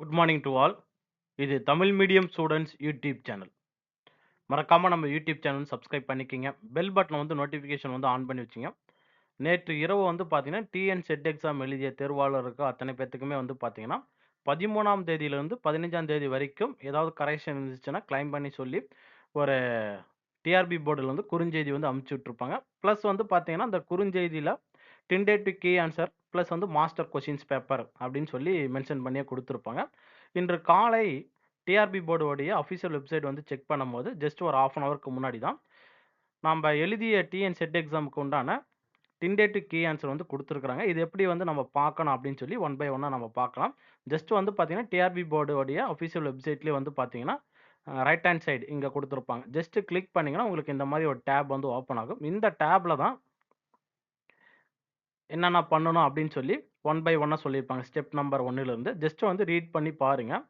Good morning to all. இது Tamil medium students YouTube channel. மறக்காமல் நம்ம யூடியூப் சேனல் சப்ஸ்கிரைப் பண்ணிக்கிங்க. பெல் பட்டனை வந்து நோட்டிஃபிகேஷன் வந்து ஆன் பண்ணி வச்சுங்க. நேற்று இரவு வந்து பார்த்தீங்கன்னா டிஎன் செட் எக்ஸாம் எழுதிய தேர்வாளருக்கு அத்தனை பேர்த்துக்குமே வந்து பார்த்தீங்கன்னா பதிமூணாம் தேதியிலேருந்து பதினஞ்சாம் தேதி வரைக்கும் ஏதாவது கரெக்ஷன் இருந்துச்சுன்னா கிளைம் பண்ணி சொல்லி ஒரு டிஆர்பி போர்டில் வந்து குறுஞ்செய்தி வந்து அமுச்சு விட்ருப்பாங்க ப்ளஸ் வந்து பார்த்தீங்கன்னா அந்த குறுஞ்செய்தியில் டென்டேட்டிவ் கீ ஆன்சர் ப்ளஸ் வந்து மாஸ்டர் கொஷின்ஸ் பேப்பர் அப்படின்னு சொல்லி மென்ஷன் பண்ணியே கொடுத்துருப்பாங்க. இன்று காலை டிஆர்பி போர்டுடைய அஃபிஷியல் வெப்சைட் வந்து செக் பண்ணும்போது ஜஸ்ட் ஒரு ஆஃப் அன் ஹவருக்கு முன்னாடி தான் நம்ம எழுதிய டிஎன் செட் எக்ஸாமுக்கு உண்டான டிண்டேட்டிவ் கீ ஆன்சர் வந்து கொடுத்துருக்குறாங்க. இது எப்படி வந்து நம்ம பார்க்கணும் அப்படின்னு சொல்லி ஒன் பை ஒன்னாக நம்ம பார்க்கலாம். ஜஸ்ட் வந்து பார்த்தீங்கன்னா டிஆர்பி போர்டுடைய அஃபிஷியல் வெப்சைட்லேயே வந்து பார்த்தீங்கன்னா ரைட் ஹேண்ட் சைடு இங்கே கொடுத்துருப்பாங்க. ஜஸ்ட்டு கிளிக் பண்ணிங்கன்னா உங்களுக்கு இந்த மாதிரி ஒரு டேப் வந்து ஓப்பன் ஆகும். இந்த டேப்பில் தான் என்னென்ன பண்ணணும் அப்படின்னு சொல்லி ஒன் பை ஒன்னாக சொல்லியிருப்பாங்க. ஸ்டெப் நம்பர் ஒன்னிலேருந்து ஜஸ்ட் வந்து ரீட் பண்ணி பாருங்கள்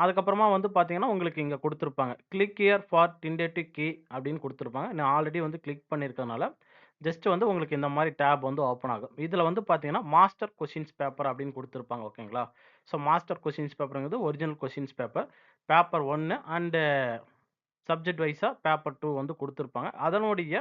அதுக்கப்புறமா வந்து பார்த்தீங்கன்னா உங்களுக்கு இங்கே கொடுத்துருப்பாங்க. Click year for tentative key அப்படின்னு கொடுத்துருப்பாங்க. நான் ஆல்ரெடி வந்து கிளிக் பண்ணியிருக்கனால ஜஸ்ட் வந்து உங்களுக்கு இந்த மாதிரி டேப் வந்து ஓப்பன் ஆகும். இதில் வந்து பார்த்தீங்கன்னா மாஸ்டர் கொஷின்ஸ் பேப்பர் அப்படின்னு கொடுத்துருப்பாங்க ஓகேங்களா ஸோ மாஸ்டர் கொஷின்ஸ் பேப்பருங்கிறது ஒரிஜினல் கொஷின்ஸ் பேப்பர் பேப்பர் ஒன்று அண்டு சப்ஜெக்ட் வைஸாக பேப்பர் டூ வந்து கொடுத்துருப்பாங்க. அதனுடைய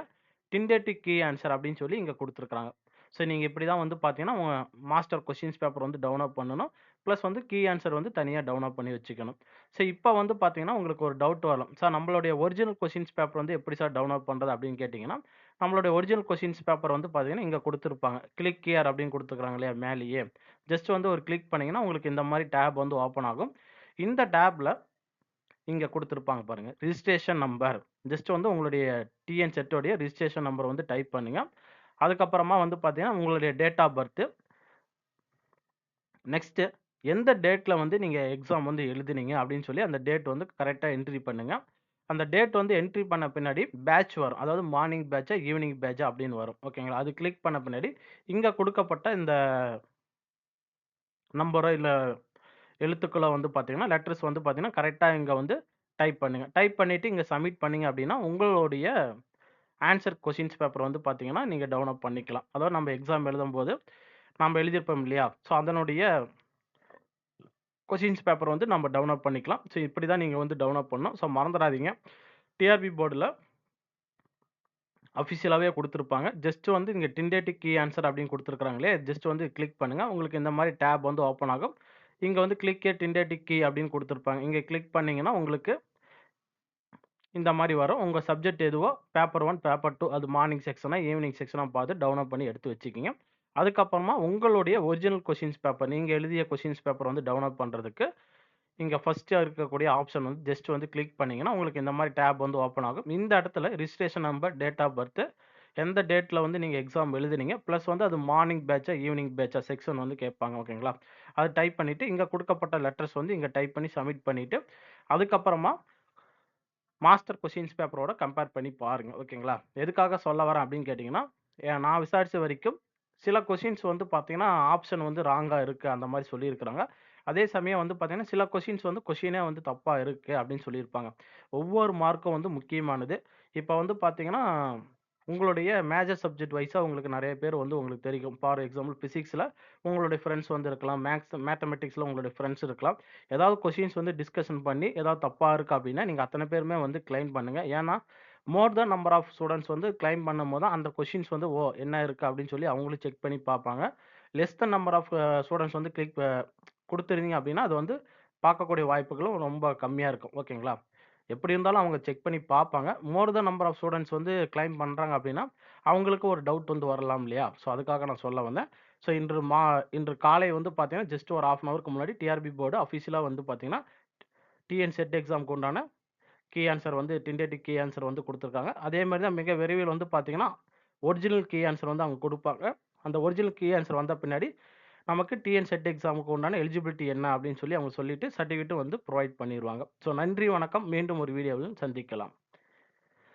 டிண்டேட்டிவ் கீ ஆன்சர் அப்படின்னு சொல்லி இங்கே கொடுத்துருக்குறாங்க. ஸோ நீங்கள் இப்படி தான் வந்து பார்த்தீங்கன்னா உங்கள் மாஸ்டர் கொஷின்ஸ் பேப்பர் வந்து டவுன்லோட் பண்ணணும். ப்ளஸ் வந்து கீ ஆன்சர் வந்து தனியாக டவுன்லோட் பண்ணி வச்சுக்கணும். ஸோ இப்போ வந்து பார்த்தீங்கன்னா உங்களுக்கு ஒரு டவுட் வரலாம். சார் நம்மளுடைய ஒரிஜினல் கொஷின்ஸ் பேப்பர் வந்து எப்படி சார் டவுன்லோட் பண்ணுறது அப்படின்னு கேட்டிங்கன்னா நம்மளுடைய ஒரிஜினல் கொஷின்ஸ் பேப்பர் வந்து பார்த்தீங்கன்னா இங்கே கொடுத்துருப்பாங்க. கிளிக் கியர் அப்படின்னு கொடுத்துருக்காங்க இல்லையா மேலேயே. ஜஸ்ட் வந்து ஒரு கிளிக் பண்ணிங்கன்னா உங்களுக்கு இந்த மாதிரி டேப் வந்து ஓப்பன் ஆகும். இந்த டேப்பில் இங்கே கொடுத்துருப்பாங்க பாருங்கள் ரிஜிஸ்ட்ரேஷன் நம்பர். ஜஸ்ட் வந்து உங்களுடைய டிஎன் செட்டோடைய ரிஜிஸ்ட்ரேஷன் நம்பர் வந்து டைப் பண்ணுங்கள் அதுக்கப்புறமா வந்து பார்த்தீங்கன்னா உங்களுடைய டேட் ஆஃப் பர்த்து நெக்ஸ்ட்டு எந்த டேட்டில் வந்து நீங்கள் எக்ஸாம் வந்து எழுதுனீங்க அப்படின்னு சொல்லி அந்த டேட் வந்து கரெக்டாக என்ட்ரி பண்ணுங்கள் அந்த டேட் வந்து என்ட்ரி பண்ண பின்னாடி பேட்ச் வரும். அதாவது மார்னிங் பேட்சா ஈவினிங் பேட்சா அப்படின்னு வரும். ஓகேங்களா அது கிளிக் பண்ண பின்னாடி இங்கே கொடுக்கப்பட்ட இந்த நம்பரோ இல்லை எழுத்துக்களோ வந்து பார்த்தீங்கன்னா லெட்டர்ஸ் வந்து பார்த்தீங்கன்னா கரெக்டாக இங்கே வந்து டைப் பண்ணுங்கள் டைப் பண்ணிவிட்டு இங்கே சப்மிட் பண்ணிங்க அப்படின்னா உங்களுடைய ஆன்சர் கொஷின்ஸ் பேப்பர் வந்து பார்த்தீங்கன்னா நீங்கள் டவுன்லோட் பண்ணிக்கலாம். அதாவது நம்ம எக்ஸாம் எழுதும்போது நம்ம எழுதியிருப்போம் இல்லையா? ஸோ அதனுடைய கொஷின்ஸ் பேப்பர் வந்து நம்ம டவுன்லோட் பண்ணிக்கலாம். ஸோ இப்படி தான் நீங்கள் வந்து டவுன்லோட் பண்ணணும். ஸோ மறந்துடாதீங்க. டிஆர்பி போர்டில் அஃபிஷியலாகவே கொடுத்துருப்பாங்க. ஜஸ்ட் வந்து இங்கே டிண்டேட்டிக் கீ ஆன்சர் அப்படின்னு கொடுத்துருக்காங்களே ஜஸ்ட் வந்து கிளிக் பண்ணுங்கள் உங்களுக்கு இந்த மாதிரி டேப் வந்து ஓப்பன் ஆகும். இங்கே வந்து கிளிக்கே டிண்டேட்டிக் கீ அப்படின்னு கொடுத்துருப்பாங்க. இங்கே கிளிக் பண்ணிங்கன்னா உங்களுக்கு இந்த மாதிரி வரும். உங்கள் சப்ஜெக்ட் எதுவோ பேப்பர் ஒன் பேப்பர் டூ அது மார்னிங் செக்ஷனாக ஈவினிங் செக்ஷனாக பார்த்து டவுன்லோட் பண்ணி எடுத்து வச்சுக்கிங்க. அதுக்கப்புறமா உங்களுடைய ஒரிஜினல் கொஷின்ஸ் பேப்பர் நீங்கள் எழுதிய கொஷின்ஸ் பேப்பர் வந்து டவுன்லோட் பண்ணுறதுக்கு இங்கே ஃபஸ்ட்டு இருக்கக்கூடிய ஆப்ஷன் வந்து ஜஸ்ட் வந்து கிளிக் பண்ணிங்கன்னா உங்களுக்கு இந்த மாதிரி டேப் வந்து ஓப்பன் ஆகும். இந்த இடத்துல registration number date of birth எந்த டேட்டில் வந்து நீங்கள் எக்ஸாம் எழுதுனீங்க ப்ளஸ் வந்து அது மார்னிங் பேட்சா ஈவினிங் பேட்சா செக்ஷன் வந்து கேட்பாங்க ஓகேங்களா அது டைப் பண்ணிவிட்டு இங்கே கொடுக்கப்பட்ட லெட்டர்ஸ் வந்து இங்கே டைப் பண்ணி சப்மிட் பண்ணிவிட்டு அதுக்கப்புறமா மாஸ்டர் கொஷின்ஸ் பேப்பரோட கம்பேர் பண்ணி பாருங்கள் ஓகேங்களா? எதுக்காக சொல்ல வரேன் அப்படின்னு கேட்டிங்கன்னா நான் விசாரித்த வரைக்கும் சில கொஷின்ஸ் வந்து பார்த்தீங்கன்னா ஆப்ஷன் வந்து ராங்காக இருக்குது அந்த மாதிரி சொல்லியிருக்கிறாங்க. அதே சமயம் வந்து பார்த்தீங்கன்னா சில கொஷின்ஸ் வந்து கொஷினே வந்து தப்பாக இருக்குது அப்படின்னு சொல்லியிருப்பாங்க. ஒவ்வொரு மார்க்கும் வந்து முக்கியமானது. இப்போ வந்து பார்த்தீங்கன்னா உங்களுடைய மேஜர் சப்ஜெக்ட் வைஸாக உங்களுக்கு நிறைய பேர் வந்து உங்களுக்கு தெரியும். ஃபார் எக்ஸாம்பிள் ஃபிசிக்ஸில் உங்களுடைய ஃப்ரெண்ட்ஸ் வந்து இருக்கலாம். மேக்ஸ் மேத்தமெட்டிக்ஸில் உங்களுடைய ஃப்ரெண்ட்ஸ் இருக்கலாம். ஏதாவது கொஷின்ஸ் வந்து டிஸ்கஷன் பண்ணி ஏதாவது தப்பாக இருக்குது அப்படின்னா நீங்கள் அத்தனை பேருமே வந்து கிளைம் பண்ணுங்கள் ஏன்னா more the number of students வந்து கிளைம் பண்ணும்போது அந்த கொஷின்ஸ் வந்து ஓ என்ன இருக்குது அப்படின்னு சொல்லி அவங்களும் செக் பண்ணி பார்ப்பாங்க. Less the number of students வந்து கிளிக் கொடுத்துருந்தீங்க அப்படின்னா அது வந்து பார்க்கக்கூடிய வாய்ப்புகளும் ரொம்ப கம்மியாக இருக்கும். ஓகேங்களா? எப்படி இருந்தாலும் அவங்க செக் பண்ணி பார்ப்பாங்க. More the number of students வந்து கிளைம் பண்ணுறாங்க அப்படின்னா அவங்களுக்கு ஒரு டவுட் வந்து வரலாம் இல்லையா? ஸோ அதுக்காக நான் சொல்ல வந்தேன். ஸோ இன்று மா இன்று காலை வந்து பார்த்தீங்கன்னா ஜஸ்ட் ஒரு ஆஃப் அன் ஹவருக்கு முன்னாடி டிஆர்பி போர்டு அஃபிஷியலாக வந்து பார்த்தீங்கன்னா டிஎன் செட் எக்ஸாமுக்கு உண்டான கீ ஆன்சர் வந்து டிண்டேட்டிவ் கீ ஆன்சர் வந்து கொடுத்துருக்காங்க. அதே மாதிரி தான் மிக விரைவில் வந்து பார்த்தீங்கன்னா ஒரிஜினல் கீ ஆன்சர் வந்து அவங்க கொடுப்பாங்க. அந்த ஒரிஜினல் கீ ஆன்சர் வந்த பின்னாடி நமக்கு டிஎன் செட் எக்ஸாமுக்கு உண்டான எலிஜிபிலிட்டி என்ன அப்படின்னு சொல்லி அவங்க சொல்லிட்டு சர்டிஃபிகேட்டும் வந்து ப்ரொவைட் பண்ணிடுவாங்க ஸோ நன்றி வணக்கம். மீண்டும் ஒரு வீடியோவில் சந்திக்கலாம்.